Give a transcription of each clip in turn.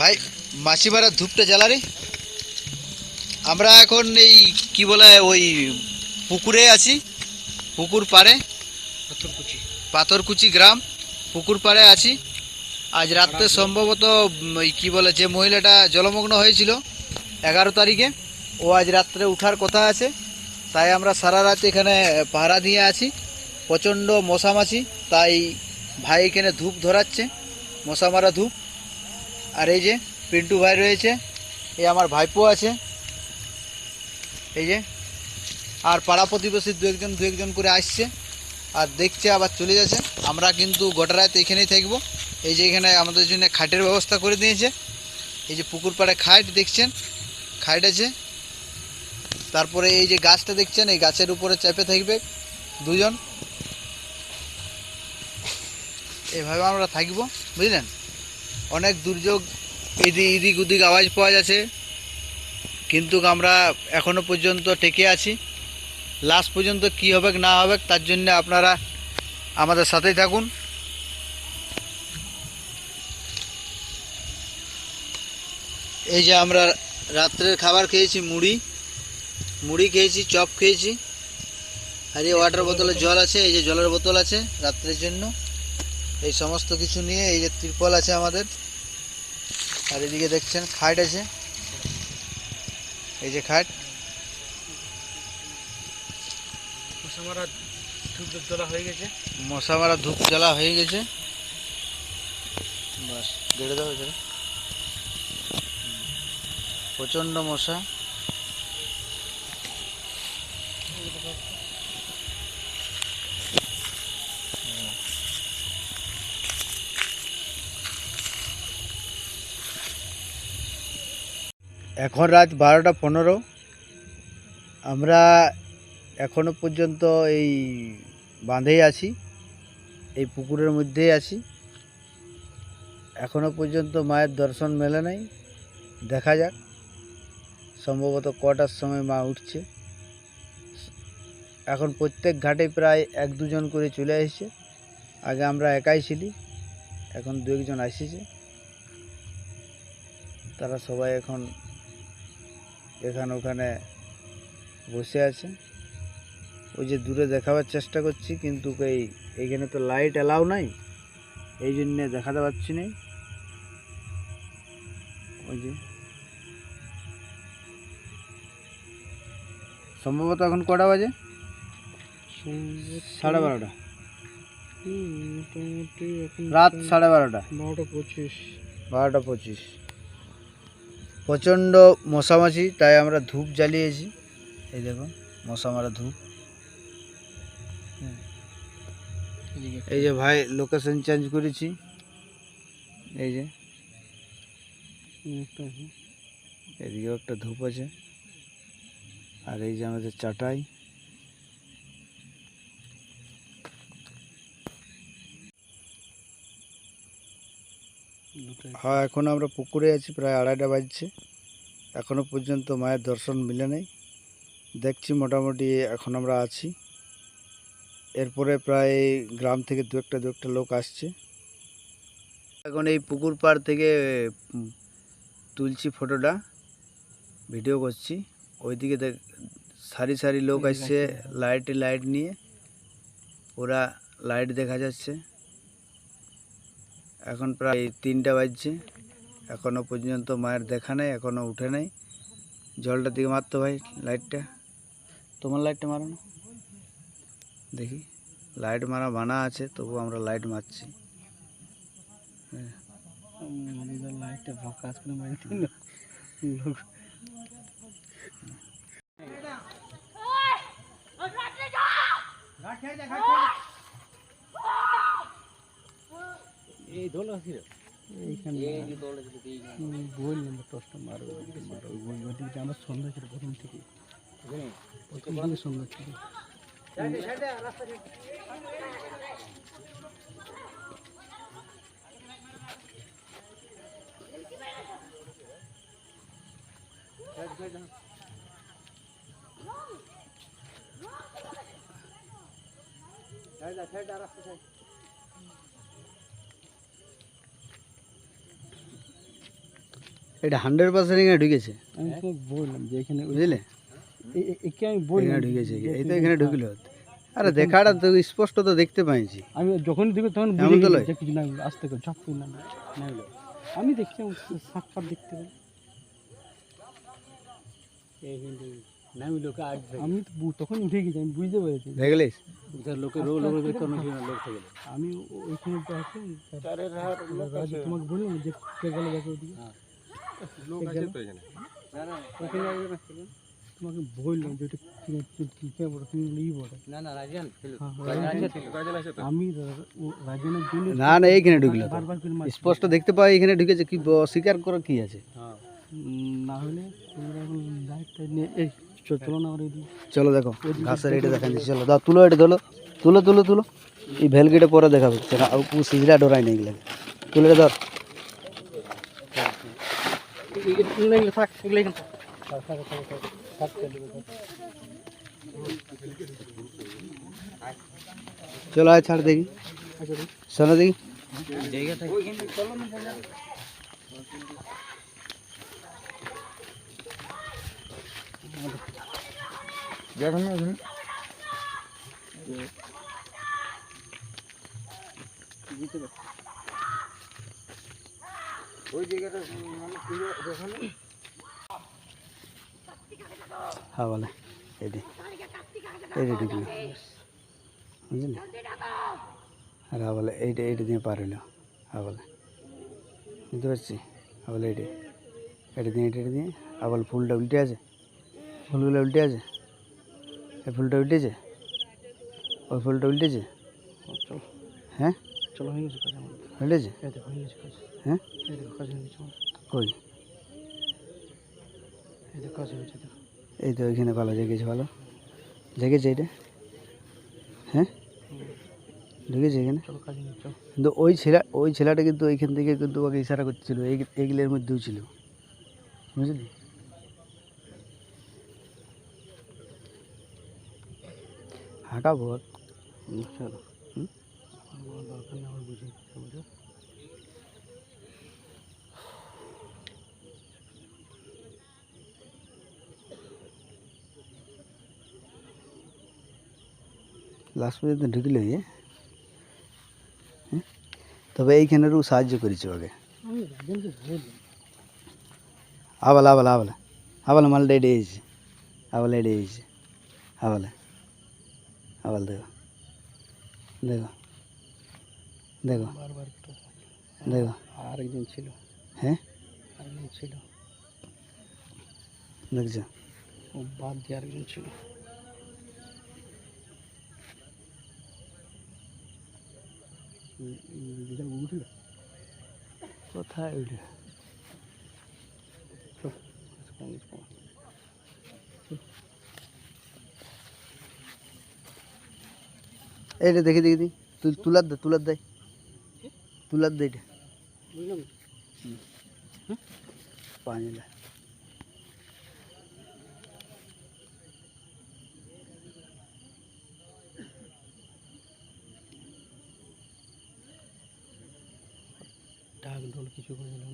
ভাই মাছি মারা ধূপটা জ্বালারে আমরা এখন এই কি বলে ওই পুকুরে আছি পুকুর পাড়ে। পাথরকুচি। পাথরকুচি গ্রাম পুকুর পাড়ে আছি। আজ রাত্রে সম্ভবত ওই কী বলে যে মহিলাটা জলমগ্ন হয়েছিল এগারো তারিখে ও আজ রাত্রে উঠার কথা আছে। তাই আমরা সারা রাত এখানে পাহারা দিয়ে আছি। প্রচণ্ড মশামাছি তাই ভাই এখানে ধূপ ধরাচ্ছে মশা মারা ধূপ। আর এই যে পিন্টু ভাই রয়েছে, এই আমার ভাইপো আছে। এই যে, আর পাড়া প্রতিবেশী দু একজন দু একজন করে আসছে আর দেখছে, আবার চলে যাচ্ছে। আমরা কিন্তু গোটা রাত এখানেই থাকব। এই যে এখানে আমাদের জন্য খাটের ব্যবস্থা করে দিয়েছে। এই যে পুকুর পাড়ে খাট দেখছেন? খাট আছে। তারপরে এই যে গাছটা দেখছেন? এই গাছের উপরে চেপে থাকবে দুজন। এভাবে আমরা থাকব, বুঝলেন? অনেক দুর্যোগ, এদিক এদিক ওদিক আওয়াজ পাওয়া যাচ্ছে। কিন্তু আমরা এখনও পর্যন্ত টেকে আছি। লাস্ট পর্যন্ত কি হবে, না হবে, তার জন্য আপনারা আমাদের সাথেই থাকুন। এই যে আমরা রাত্রের খাবার খেয়েছি, মুড়ি। মুড়ি খেয়েছি, চপ খেয়েছি। আর এই ওয়াটার বোতলে জল আছে, এই যে জলের বোতল আছে রাত্রের জন্য। এই সমস্ত কিছু নিয়ে এই যে ত্রিপল আছে আমাদের। আর এদিকে দেখছেন খাট আছে। এই যে খাট। মারা ধূপ জ্বালা হয়ে গেছে। মশা মারা ধূপ জ্বালা হয়ে গেছে। বাস গেড়ে দাও প্রচণ্ড মশা। এখন রাত বারোটা পনেরো। আমরা এখনও পর্যন্ত এই বাঁধেই আছি, এই পুকুরের মধ্যেই আছি। এখনও পর্যন্ত মায়ের দর্শন মেলে নাই, দেখা যাক। সম্ভবত কটার সময় মা উঠছে। এখন প্রত্যেক ঘাটে প্রায় এক দুজন করে চলে এসেছে। আগে আমরা একাই ছিলি, এখন দু একজন আসিছে। তারা সবাই এখন এখানে ওখানে বসে আছে। ওই যে দূরে দেখাবার চেষ্টা করছি কিন্তু এই এইখানে তো লাইট অ্যালাউ নাই এই জন্যে দেখাতে পাচ্ছি না। ওই যে। সম্ভবত এখন কটা বাজে? সাড়ে বারোটা। মোটামুটি এখন রাত সাড়ে বারোটা। বারোটা পঁচিশ। বারোটা পঁচিশ। প্রচণ্ড মশামাছি, তাই আমরা ধূপ জ্বালিয়েছি। এই দেখুন, মশা মারা ধূপ। এই যে ভাই লোকেশন চেঞ্জ করেছি। এই যে। এদিকেও একটা ধূপ আছে। আর এই যে আমাদের চাটাই। হ্যাঁ এখন আমরা পুকুরে আছি প্রায় আড়াইটা বাজছে। এখনও পর্যন্ত মায়ের দর্শন মিলে নেই। দেখছি মোটামুটি এখন আমরা আছি। এরপরে প্রায় গ্রাম থেকে দু একটা দু একটা লোক আসছে। এখন এই পুকুর পাড় থেকে তুলছি ফটোটা ভিডিও করছি। ওইদিকে দেখ সারি সারি লোক আসছে লাইটে লাইট নিয়ে। ওরা লাইট দেখা যাচ্ছে। এখন প্রায় তিনটা বাজছে এখনও পর্যন্ত মায়ের দেখা নেই এখনও উঠে নেই জলটা দিকে মারতো ভাই লাইটটা তোমার লাইটটা মারো না দেখি লাইট মারা মানা আছে তবু আমরা লাইট মারছি লাইটটা এই দোল আছিল এইখানে এই দোল আছিল গোল নম্বর টসটা মারো মারো গোল গোল দিকে আমরা সুন্দর ছিল প্রথম থেকে প্রথম থেকে সুন্দর ছিল ઠેઠ ઠેઠ આ રસ્તો છે এটা হান্ড্রেড পার্সেন্ট এখানে ঢুকেছে। আমি তোমাকে বললাম যে এখানে বুঝলে? একে আমি বললাম এখানে ঢুকেছে এই তো এখানে ঢুকলো। আরে দেখাটা তো স্পষ্ট তো দেখতে পাইছি। আমি যখন দেখি তখন বুঝে গেছি কিছু না আসতে করে ঝপ করে না আমি দেখছি আমি সাত পাট দেখতে পাই। আমি তো তখন উঠে গেছি আমি বুঝতে পেরেছি। দেখলিস লোকের রোল লোক থেকে? আমি ওইখানে তো আছি তোমাকে বললাম যে কে গেল দেখো ওদিকে। তোমাকে বললাম যে ওটা কি- কি- কি কে বড় তুমি ই বড় না না রাজন হ্যাঁ, রাজন- আমি রা- ও রাজনের জন্য না না এইখানে ঢুকলো। স্পষ্ট দেখতে পাই এখানে ঢুকেছে। কি স্বীকার করা কি আছে? না হলে তোমরা এখন লাইটটা নিয়ে এই চলো না চলো দেখো ঘাসের এটা দেখান দিচ্ছি চলো দাও তুলো এটা তোলো। তুলো তুলো তুলো। এই ভেলগেটে পরে দেখাবে। সেটা সিজরা ডরাই নেই লাগে। তুলে ধর। থাক এগুলো এখানে থাক। থাক, থাক, থাক, চলে আয় ছাড় দেখি আচ্ছা, রে। শোনো দেখি হ্যাঁ বলে। এটি। এটি ঢুকলো বুঝলি? আর হ্যাঁ বলে এইটা এইটা দিয়ে পার হইল। হ্যাঁ বলে। বুঝতে পারছি? হ্যাঁ বলে এইটি। এটা দিয়ে এটা দিয়ে। আর বলে ফুলটা উল্টে আছে। ফুলগুলো উল্টে আছে। এই ফুলটা উল্টেছে? ওই ফুলটা উল্টেছে? চলো। হ্যাঁ? চলো হয়ে গেছে দেখো হয়ে কই? এই তো ওইখানে ভালো জেগেছে ভালো। জেগেছে এটা? হ্যাঁ? ঢুকেছে এখানে? কিন্তু ওই ছেলে ওই ছেলেটা কিন্তু ওইখান থেকে কিন্তু ওকে ইশারা করছিল এই এগুলোর মধ্যেও ছিল। বুঝলি? হাঁটা বল। চলো। হুম? দরকার নেই আমার বুঝে বুঝো লাস্ট পর্যন্ত ঢুকলো ইয়ে? তবে এইখানেরও সাহায্য করেছে ওকে। আবাল আবাল আবাল। আবাল মালটা এডে এসেছে। আবাল এডে এসেছে। আবালে। আবাল দেখো। দেখো। দেখো বারবার একটু দেখো আর একজন ছিল হ্যাঁ আরেকজন ছিল দেখছ ও বাদ দিয়ে আরেকজন ছিল বিশাল গুগু ছিল কোথায় ওইটা এইটা দেখি দেখি দেখি তুই তুলার দে তুলার দেয় তুলার দে এটা বুঝলাম পানি দে ঢাক ঢোল কিছু করে দিলাম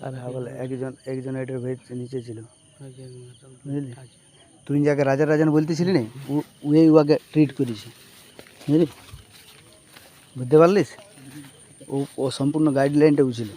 আর হ্যাঁ বলে একজন একজন এটার ভেদ নিচে ছিল আগে একজন বুঝলি কাজ তুই যাকে রাজা রাজান বলতেছিলি না ও- ওই ওকে ট্রিট করেছে বুঝলি বুঝতে পারলিস ও ও সম্পূর্ণ গাইডলাইনটা ছিল